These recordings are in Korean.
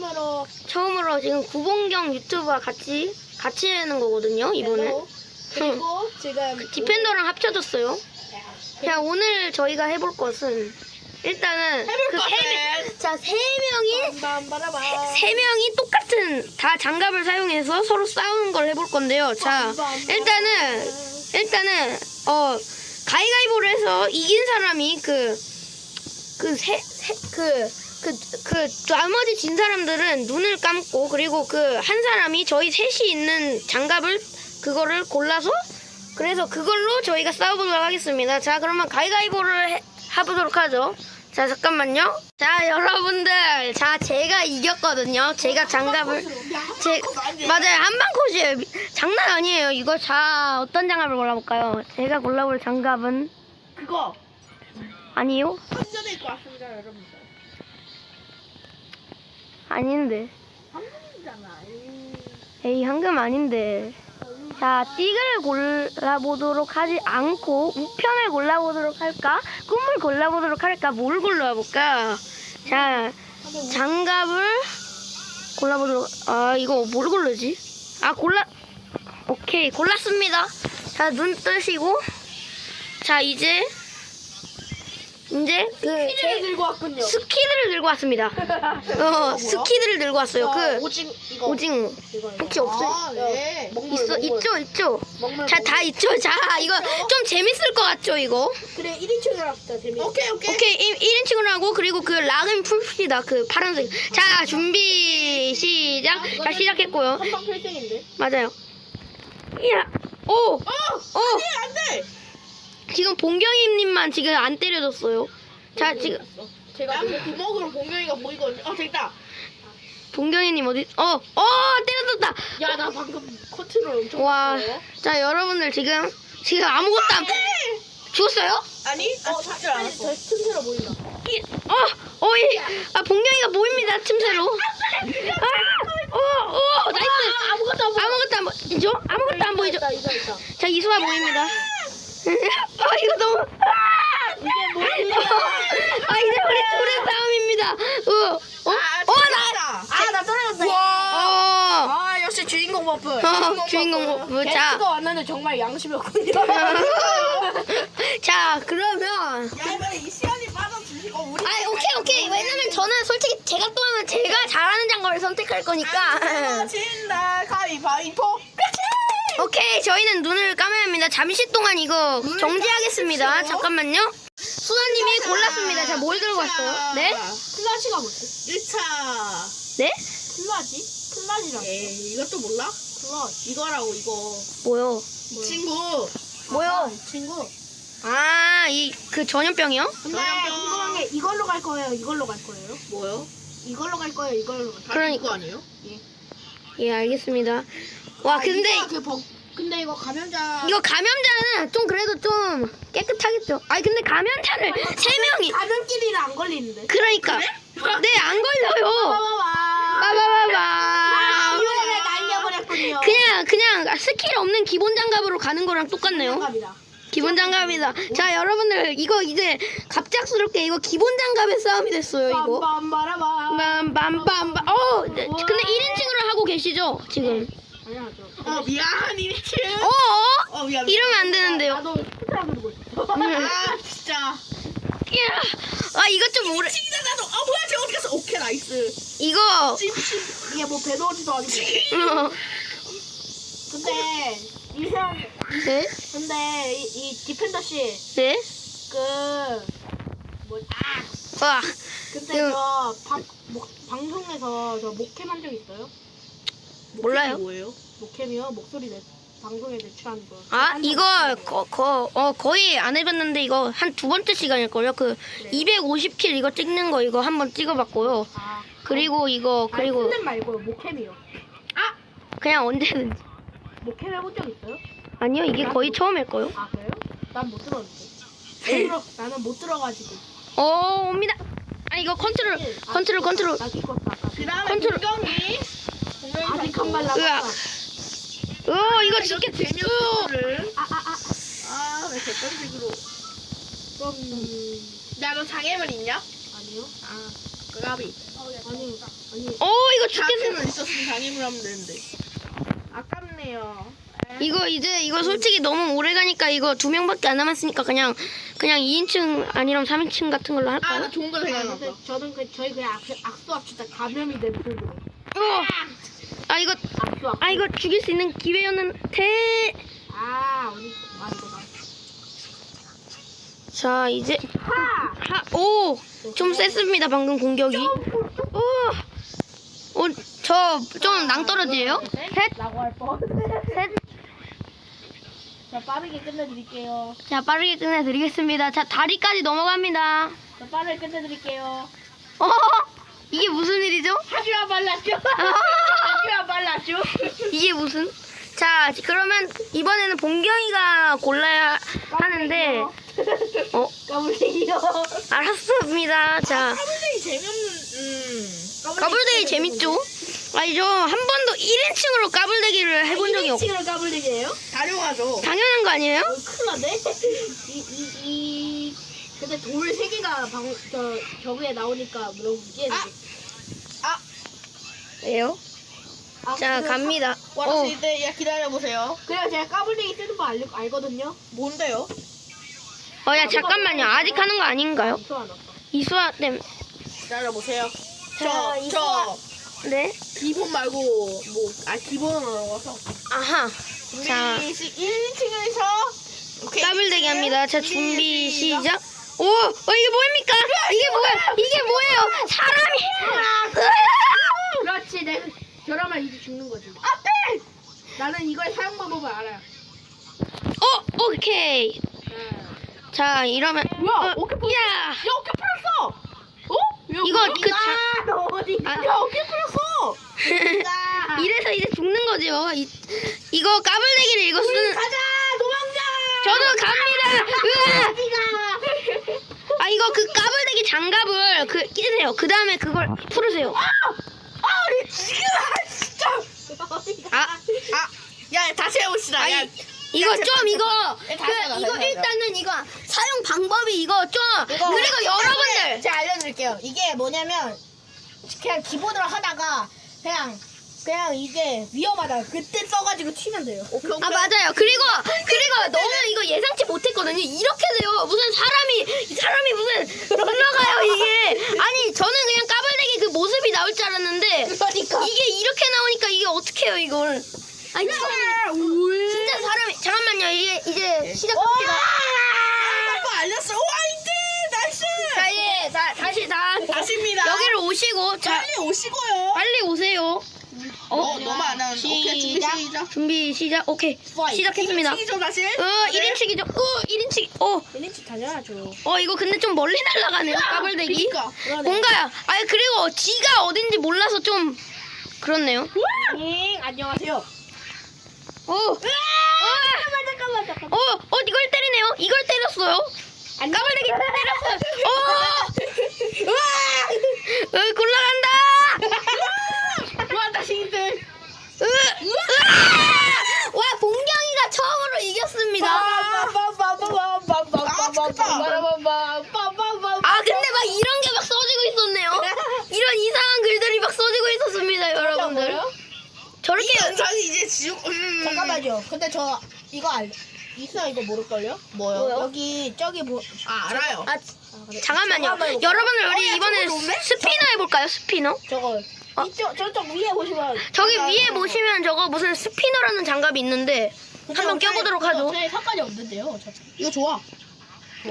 처음으로 처음으로 지금 구봉경 유튜브와 같이 같이 하는 거거든요 이번에 그리고, 그리고 지금 디펜더랑 합쳐졌어요. 자 오늘 저희가 해볼 것은 일단은 해볼 그 것은 세, 자세 명이. 세 명이 똑같은 다 장갑을 사용해서 서로 싸우는 걸 해볼 건데요. 자 일단은 일단은 어 가위가위보를 해서 이긴 사람이 그 그 세 그 그 그 나머지 진 사람들은 눈을 감고 그리고 그 한 사람이 저희 셋이 있는 장갑을 그거를 골라서 그래서 그걸로 저희가 싸워보도록 하겠습니다. 자 그러면 가위가위보를 해, 해보도록 하죠. 자 잠깐만요. 자 여러분들 자 제가 이겼거든요. 제가 장갑을 제 맞아요 한방 컷이에요. 장난 아니에요. 이거 자 어떤 장갑을 골라볼까요? 제가 골라볼 장갑은 그거 아니요 한전일 것 같습니다 여러분들 아닌데. 한전이잖아 에이 황금 아닌데. 자 띠그를 골라보도록 하지 않고 우편을 골라보도록 할까? 꿈을 골라보도록 할까? 뭘 골라볼까? 자 장갑을 골라보도록 아 이거 뭘 고르지? 아 골라 오케이 골랐습니다. 자 눈 뜨시고. 자 이제 이제 그 피를 들고 왔군요. 스키드를 들고 왔습니다. 어 스키드를 들고 왔어요. 그 오징 이거. 오징어 혹시 없어요? 아, 네. 있어 있죠 있죠? 먹물, 자 다 있죠? 자 이거 좀 재밌을 것 같죠 이거? 그래 1인칭으로 합시다 재밌어. 오케이 오케이. 오케이. 1, 인칭으로 하고 그리고 그 락은 풀시다 그 파란색. 자 준비 시작. 자 시작했고요. 한방 필승인데. 맞아요. 이야 오! 어! 오! 안돼 지금 봉경이님만 지금 안 때려줬어요 자 지금 제가 그 구멍으로 봉경이가 보이거든요 어 됐다 봉경이님 어디 어 어 때려줬다 야 나 방금 컨트롤 엄청 와 했어요. 자 여러분들 지금 지금 아무것도 안 죽었어요? 아니 어 죽지 않았어 저 틈새로 보인다 이- 어, 어, 이, 아, 봉경이가 보입니다, 틈새로. 아, 어, 어, 나이스. 아무것도 안 보여. 아무것도 안 보이죠? 아무것도 안 보이죠? 있다 이거 있다 자, 이수아 보입니다. 아, 이거 너무. 아, 이게 뭐야 아, 이제 우리 둘의 싸움입니다. 어, 어, 어, 나. 아나 떨어졌다 어, 아 역시 주인공 버프 어, 주인공 버프. 자. 게스트가 왔는데 정말 양심이 없군요 자, 그러면. 야 이번에 이시연이 빠져주시고 우리 아, 오케이, 오케이. 왜냐면 저는 솔직히 제가 또 하면 제가 잘하는 장갑을 선택할 거니까. 진다 가위바위보 오케이 저희는 눈을 감아야 합니다 잠시 동안 이거 정지하겠습니다 감으십시오. 잠깐만요 수아님이 골랐습니다 자 뭘 들고 왔어요? 네? 클라시가 뭐지? 1차 네? 클라지? 클라지랑 에이 이것도 몰라? 클라지 이거라고 이거 뭐요? 이 친구 뭐요? 이 친구 아 이 그 전염병이요? 근데 궁금한 게 이걸로 갈 거예요 이걸로 갈 거예요? 뭐요? 이걸로 갈 거예요 이걸로 갈 거예요 그러니까. 이거 아니에요? 예 알겠습니다 와 근데 이거 그 버, 근데 이거 감염자 이거 감염자는 좀 그래도 좀 깨끗하겠죠 아니 근데 감염자를 세 명이 감염끼리는 안 걸리는데 그러니까 네 안 걸려요 빠바바 빠바바바 날려버렸군요 그냥 그냥 스킬 없는 기본 장갑으로 가는 거랑 똑같네요 기본 장갑이다. 자, 여러분들 이거 이제 갑작스럽게 이거 기본 장갑의 싸움이 됐어요, 이거. 빰빰바라밤 빰빰빰빰. 어, 네, 근데 1인칭으로 하고 계시죠, 지금? 당연하죠 어 미안 이리치 어? 어? 어 미안 이러면 안 되는데요. 나도 스트라 부르고 있어 음. 아 진짜 야, 아, 이거 좀 오래. 진짜 나도 아 뭐야 쟤 어디 갔어 오케이 나이스 이거. 찜찜 이게 뭐 배도지도 아니고 어, 근데 이현 네? 근데 이, 이 디펜더 네? 씨그뭐 아, 와, 근데 음. 저 방, 목, 방송에서 저 목캠 한 적 있어요? 몰라요. 뭐예요? 목캠이요? 목소리 내 방송에 내추하는 거. 아, 이거 없어요. 거, 거, 어, 거의 안 해봤는데 이거 한 두 번째 시간일걸요? 그 250킬 이거 찍는 거 이거 한번 찍어봤고요. 아, 그리고 이거, 그리고 아니, 말고요. 목캠이요. 그냥 언제든지. 목캠 해본 적 있어요? 아니요, 이게 거의 처음일걸요? 아 그래요? 난 못 들었는데. 네. 못 들어, 나는 못 들어가지고. 어, 옵니다. 아, 이거 컨트롤, 컨트롤, 컨트롤. 나 죽었다. 그 다음에 컨트롤. 공경이 아직 한발 으악. 남았다. 어, 이거 죽겠, 재미없어를 아, 아, 아. 아왜 객관식으로 그럼 야너 장애물 있냐? 아니요. 아 까비 아니 아니 어 이거 죽겠어. 장애물 있었으면 장애물 하면 되는데. 아깝네요. 이거 이제 이거 솔직히 너무 오래 가니까 이거 두 명밖에 안 남았으니까 그냥 그냥 2인칭 아니면 3인칭 같은 걸로 아, 할까요? 나 좋은 거 생각났어. 저는 그 저희 그냥 악, 악수 합시다 감염이 된 풀로 어. 아 이거 아 이거 죽일 수 있는 기회였는데. 아 어디 아자 이제 하 하, 오! 좀 셌습니다, 방금 공격이. 오! 오, 저좀 낭떠러지예요? 셋, 라고 할 뻔 셋. 자 빠르게 끝내드릴게요 자, 빠르게 끝내드리겠습니다. 자, 다리까지 넘어갑니다. 자 빠르게 끝내드릴게요 어? 이게 무슨 일이죠? 하지마 발랐죠 발랐죠 이게 무슨? 자, 그러면 이번에는 봉경이가 골라야 하는데, 어, 까불리요 알았습니다. 자, 까불쟁이 재미없는, 음. 까불대기 재밌죠? 아니, 저 한 번도 1인칭으로 까불대기를 해본 적이 없고. 1인칭으로 까불리기예요? 다려가죠. 당연한 거 아니에요? 어, 큰일 나네 이, 이, 이 근데 돌 세 개가 방, 저, 저기에 나오니까 무지해 아! 아, 왜요? 아, 자? 갑니다. 어, 와라시 때, 야, 기다려보세요. 그래요 제가 까불리기 쓰는 거 알, 알거든요 뭔데요? 어, 야, 잠깐만요. 아직 하는 거 아닌가요? 이소 안 왔다 이수아 땜. 기다려보세요. 자, 저, 이수아. 저, 네. 기본 말고, 뭐, 아, 기본은 어려워서. 아하. 자, 준비, 시 1인칭에서, 오케이. 까불대기 합니다. 자, 준비, 시작. 오! 어, 이게 뭐입니까? 이게 뭐야? 이게 뭐예요? 사람이! 그렇지 내 저러면 이제 죽는 거지 안돼 나는 이걸 사용 방법을 알아요 어, 오케이. 자, 자, 이러면. 뭐야? 어, 어깨 풀- 야! 야, 어깨 풀었어! 어? 이거 그 자, 아, 너 어디 아, 야, 어깨 풀었어! 가 이래서 이제 죽는 거죠. 이, 이거 까불대기를 이거 쓰는. 가자 도망자 저도 갑니다. 으아! 어디가 아, 이거 그 까불대기 장갑을 그 끼세요. 그 다음에 그걸 풀으세요. 아, 우리 지금, 아, 진짜! 어디가 아, 아, 야, 다시 해봅시다. 야, 아니, 이거 야, 좀 이거 야, 다시 하자, 그, 이거. 일단은 이거 사용 방법이 이거 좀 이거- 그리고 여러분들 제가 알려드릴게요. 이게 뭐냐면 그냥 기본으로 하다가 그냥 그냥 이게 위험하다. 그때 써가지고 튀면 돼요. 아 맞아요 그리고 그리고 너무 이거 예상치 못했거든요 이렇게 돼요 무슨 사람이 사람이 무슨 올라가요 이게 아니 저는 그냥 까불대기 그 모습이 나올 줄 알았는데 그러니까. 이게 이렇게 나오니까 이게 어떡해요 이걸 아니 저는 진짜 사람이 잠깐만요 이게 이제 시작합니다 아, 알렸어. 와, 이제! 나이스! 자, 예, 자, 다시 다 다시입니다. 여기를 오시고 자, 빨리 오시고요. 빨리 오세요. 어, 너무 안 하는데. 오케이, 준비 시작. 시작. 준비 시작. 오케이. 시작했습니다. 어, 시죠 다시. 1인칭이죠. 어, 1인칭. 어, 1인치 다녀야죠 어, 이거 근데 좀 멀리 날아가네요. 까불대기. 그러니까. 뭔가요? 아니, 그리고 지가 어딘지 몰라서 좀 그렇네요. 잉 안녕하세요 어. 어. 잠깐만 잠깐만 어, 어, 이걸 때리네요. 이걸 때렸어요. 까불대기 때렸어요. 어. 어, 골라간다. 와, 다시 힌트. 으, 으아! 와, 봉경이가 처음으로 이겼습니다. 아 근데 막 이런 게 막 써지고 있었네요. 이런 이상한 글들이 막 써지고 있었습니다, 여러분들. 저렇게 연상이 이제 지옥. 음. 잠깐만요. 근데 저 이거 알 이수야 이거 모를걸요? 뭐요? 여기 저기 뭐 아, 알아요. 아 잠깐만요. 잠깐만요. 여러분들 우리 어, 야, 이번에? 스피너 해볼까요? 스피너? 저거 어. 이쪽 저쪽 위에 보시면 저기 위에 보시면 저거 무슨 스피너라는 장갑이 있는데 한번 껴보도록 하죠. 저희 상관이 없는데요. 저 이거 좋아.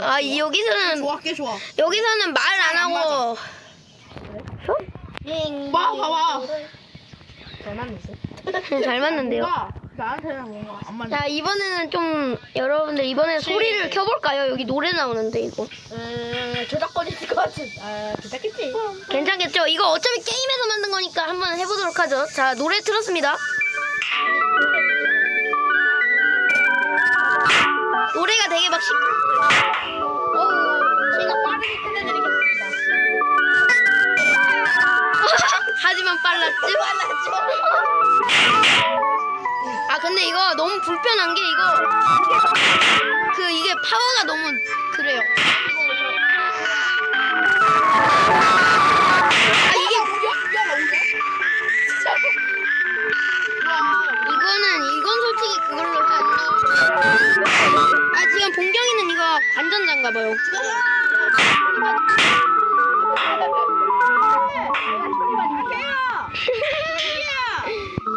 아 이- 여기서는 좋아, 꽤 좋아. 여기서는 말 안 하고 봐, 봐봐. 잘 맞는데요. 나한테는 뭔가 안 맞아. 자 이번에는 좀 여러분들 이번에 소리를 켜볼까요? 여기 노래 나오는데 이거 음, 저작권 있을 것 같은. 아, 괜찮겠지. 괜찮겠죠? 이거 어차피 게임에서 만든 거니까 한번 해보도록 하죠. 자 노래 틀었습니다. 노래가 되게 막 시끄럽고요. 제가 빠르게 끝내드리겠습니다. 하지만 빨랐죠? 아 근데 이거 너무 불편한 게 이거 그 이게 파워가 너무 그래요. 아 이게 이거는 이건 솔직히 그걸로 아 지금 본경이는 이거 관전자인가 봐요.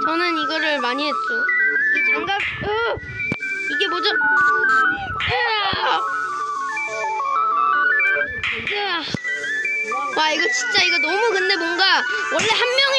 저는 이거를 많이 했죠. 이 장갑, 으! 이게 뭐죠? 와 이거 진짜 이거 너무 근데 뭔가 원래 한 명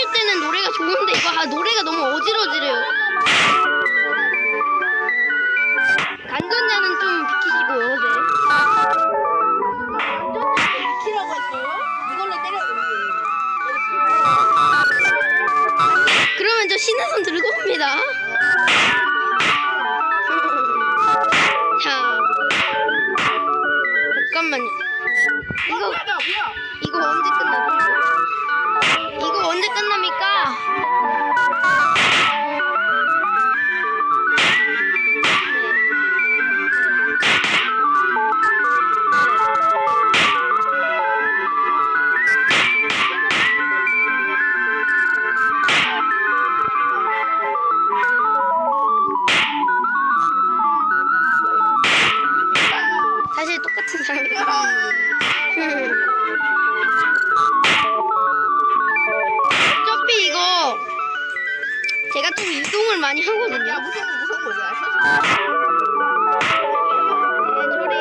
많이 하거든요. 야 무슨 무슨 거야? 네, 저리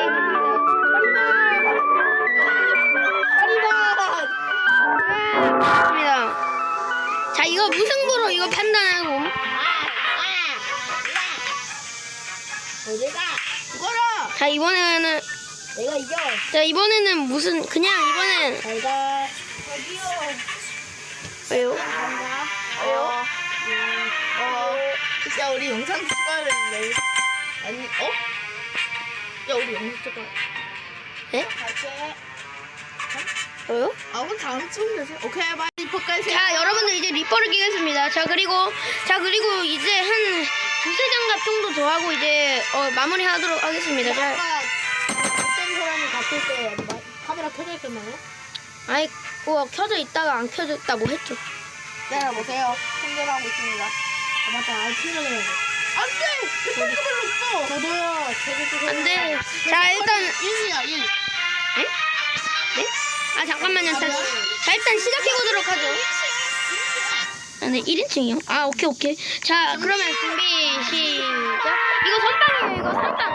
갑니다. 자, 이거 무승부로 이거 판단하고. 어디가? 죽어라. 자, 이번에는 내가 이겨. 자, 이번에는 무슨 그냥 이번엔 잘가. 왜요? 왜요? 어, 야 우리 영상 찍어야 되는데. 아니 어? 야 우리 영상 찍어. 네? 왜요? 아 그럼 다음 주면 되세요. 오케이 바이 리퍼까지. 자, 여러분들 이제 리퍼를 끼겠습니다. 자, 그리고 자, 그리고 이제 한 두세 장갑 정도 더 하고 이제 어, 마무리 하도록 하겠습니다. 자, 어떤 사람이 갔을 때 마- 카메라 켜져 있었나요? 아이, 뭐 켜져 있다가 안 켜져 있다 뭐 했죠? 네 보세요. 충전하고 있습니다. 아 맞다. 아 충전해야 돼. 안돼. 리퍼 별로 없어. 저도요. 저도 지금. 안 돼. 자, 일단 1이야 1. 네? 아 잠깐만요. 자, 자 일단 시작해 보도록 하죠. 아, 네, 1인칭이요? 아, 오케이, 오케이. 자, 그러면 준비, 시작. 이거 선빵이에요, 이거 선빵.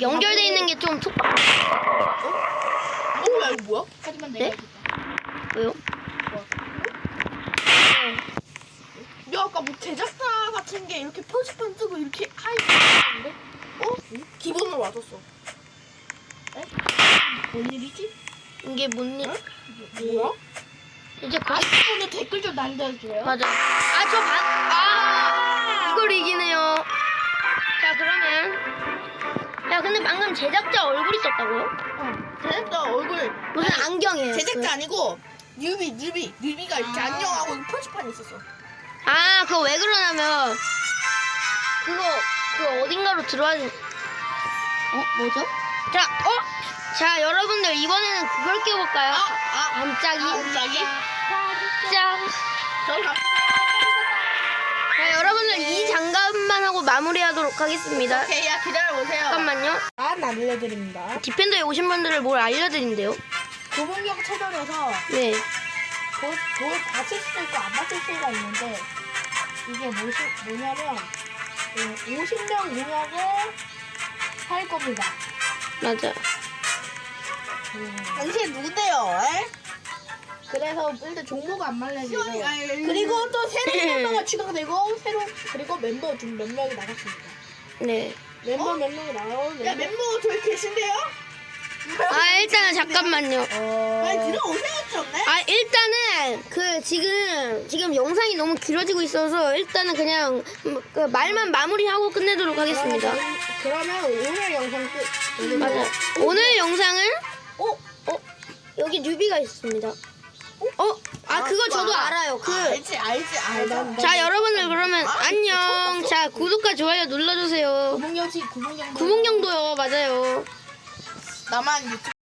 연결돼 있는 게 좀 촉박. 뭐야 이거 뭐야? 하지만 네? 내가 왜요? 야 아까 뭐 제작사 같은 게 이렇게 표지판 뜨고 이렇게 하이는데 어? 기본으로 와줬어. 뭔 일이지? 이게 뭔 일? 뭐야? 이제 거 오늘 댓글 좀 남겨줘요. 맞아. 아, 저 반, 아! 이걸 이기네요. 야, 근데 방금 제작자 얼굴이 떴다고요? 제작자 얼굴 무슨 안경이에요? 제작자 아니고 뉴비 뉴비 뉴비가 이렇게 안녕하고 표지판이 있었어. 아, 그거 왜 그러냐면 그거 그 어딘가로 들어와 어, 뭐죠? 자, 어? 자, 여러분들 이번에는 그걸 껴볼까요? 아, 반짝이. 짠. 저 갑. 자, 여러분들 이 장갑만 하고 마무리하도록 하겠습니다. 오케이 야 기다려 보세요. 잠깐만요. 안 알려드립니다. 디펜더에 오신 분들을 뭘 알려드린대요? 고분격 채널에서 네. 볼, 볼 봤을 수도 있고 안 봤을 수가 있는데 이게 뭐시, 뭐냐면 50명 이냐고 할 겁니다. 맞아. 당신 누군데요? 에? 그래서 일단 종목은 안 말려지고 시원이 아니, 그리고 또 새로운 멤버가 추가되고 새로 그리고 멤버 좀 몇 명이 나갔습니다. 네. 멤버 몇 명이 나가고 야 멤버 저기 계신데요? 아, 일단은 잠깐만요. 어... 아니 들어오세요 좀. 네? 아 일단은 그 지금 지금 영상이 너무 길어지고 있어서 일단은 그냥 음, 그 말만 마무리하고 끝내도록 하겠습니다. 그러면 오늘 영상 끝. 맞아. 오늘 영상은 어? 어? 여기 뉴비가 있습니다. 어? 아 그거 저도 알아요. 그 알지 알지 알지. 자 여러분들 그러면 아, 안녕. 자 구독과 좋아요 눌러주세요. 구봉경 씨 구봉경 구멍령도요, 맞아요. 나만 유튜브